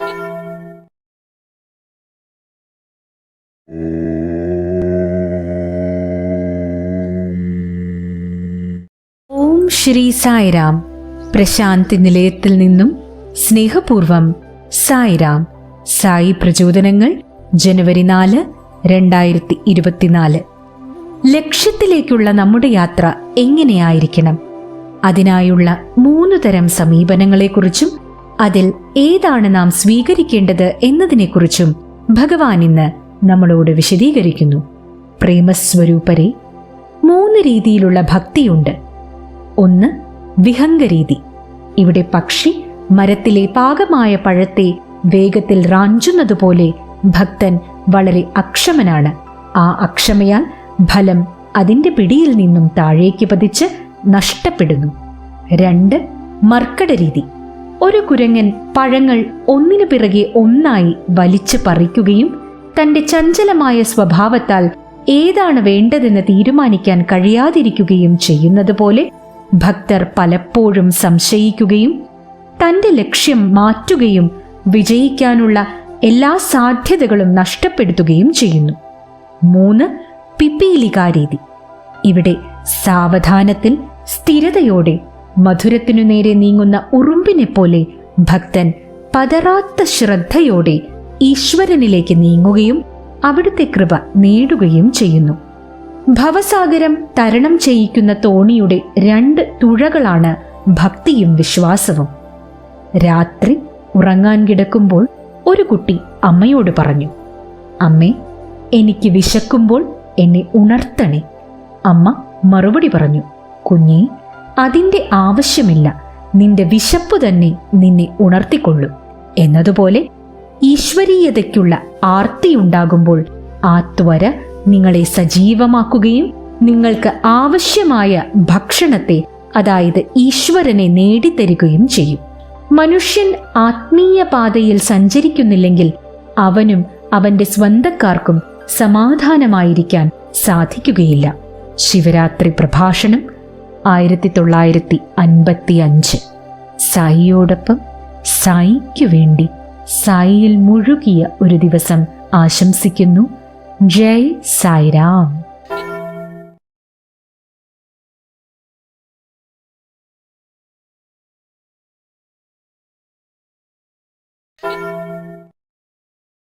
ഓം ശ്രീ സായിരാം. പ്രശാന്തി നിലയത്തിൽ നിന്നും സ്നേഹപൂർവം സായിരാം. സായി പ്രചോദനങ്ങൾ ജനുവരി നാല് രണ്ടായിരത്തി ഇരുപത്തിനാല്. ലക്ഷ്യത്തിലേക്കുള്ള നമ്മുടെ യാത്ര എങ്ങനെയായിരിക്കണം? അതിനായുള്ള മൂന്ന് തരം സമീപനങ്ങളെക്കുറിച്ചും അതിൽ ഏതാണ് നാം സ്വീകരിക്കേണ്ടത് എന്നതിനെക്കുറിച്ചും ഭഗവാൻ ഇന്ന് നമ്മളോട് വിശദീകരിക്കുന്നു. പ്രേമസ്വരൂപരെ മൂന്ന് രീതിയിലുള്ള ഭക്തിയുണ്ട്. ഒന്ന് വിഹംഗരീതി. ഇവിടെ പക്ഷി മരത്തിലെ പാകമായ പഴത്തെ വേഗത്തിൽ റാഞ്ചുന്നതുപോലെ ഭക്തൻ വളരെ അക്ഷമനാണ്. ആ അക്ഷമയാൽ ഫലം അതിന്റെ പിടിയിൽ നിന്നും താഴേക്ക് പതിച്ച് നഷ്ടപ്പെടുന്നു. രണ്ട് മർക്കട രീതി ഒരു കുരങ്ങൻ പഴങ്ങൾ ഒന്നിനു പിറകെ ഒന്നായി വലിച്ചു പറിക്കുകയും തന്റെ ചഞ്ചലമായ സ്വഭാവത്താൽ ഏതാണ് വേണ്ടതെന്ന് തീരുമാനിക്കാൻ കഴിയാതിരിക്കുകയും ചെയ്യുന്നത് പോലെ ഭക്തർ പലപ്പോഴും സംശയിക്കുകയും തന്റെ ലക്ഷ്യം മാറ്റുകയും വിജയിക്കാനുള്ള എല്ലാ സാധ്യതകളും നഷ്ടപ്പെടുത്തുകയും ചെയ്യുന്നു. മൂന്ന് പിപ്പീലികാരീതി. ഇവിടെ സാവധാനത്തിൽ സ്ഥിരതയോടെ മധുരത്തിനു നേരെ നീങ്ങുന്ന ഉറുമ്പിനെ പോലെ ഭക്തൻ പതറാത്ത ശ്രദ്ധയോടെ ഈശ്വരനിലേക്ക് നീങ്ങുകയും അവിടുത്തെ കൃപ നേടുകയും ചെയ്യുന്നു. ഭവസാഗരം തരണം ചെയ്യിക്കുന്ന തോണിയുടെ രണ്ട് തുഴകളാണ് ഭക്തിയും വിശ്വാസവും. രാത്രി ഉറങ്ങാൻ കിടക്കുമ്പോൾ ഒരു കുട്ടി അമ്മയോട് പറഞ്ഞു അമ്മേ എനിക്ക് വിശക്കുമ്പോൾ എന്നെ ഉണർത്തണേ. അമ്മ മറുപടി പറഞ്ഞു കുഞ്ഞേ അതിന്റെ ആവശ്യമില്ല. നിന്റെ വിശപ്പ് തന്നെ നിന്നെ ഉണർത്തിക്കൊള്ളും. എന്നതുപോലെ ഈശ്വരീയതയ്ക്കുള്ള ആർത്തിയുണ്ടാകുമ്പോൾ ആ ത്വര നിങ്ങളെ സജീവമാക്കുകയും നിങ്ങൾക്ക് ആവശ്യമായ ഭക്ഷണത്തെ അതായത് ഈശ്വരനെ നേടിത്തരികയും ചെയ്യും. മനുഷ്യൻ ആത്മീയ പാതയിൽ സഞ്ചരിക്കുന്നില്ലെങ്കിൽ അവനും അവന്റെ സ്വന്തക്കാർക്കും സമാധാനമായിരിക്കാൻ സാധിക്കുകയില്ല. ശിവരാത്രി പ്രഭാഷണം ആയിരത്തി തൊള്ളായിരത്തി അൻപത്തി അഞ്ച് സായിയോടൊപ്പം സായിക്കു വേണ്ടി സായിയിൽ മുഴുകിയ ഒരു ദിവസം ആശംസിക്കുന്നു. ജയ് സായിരാം.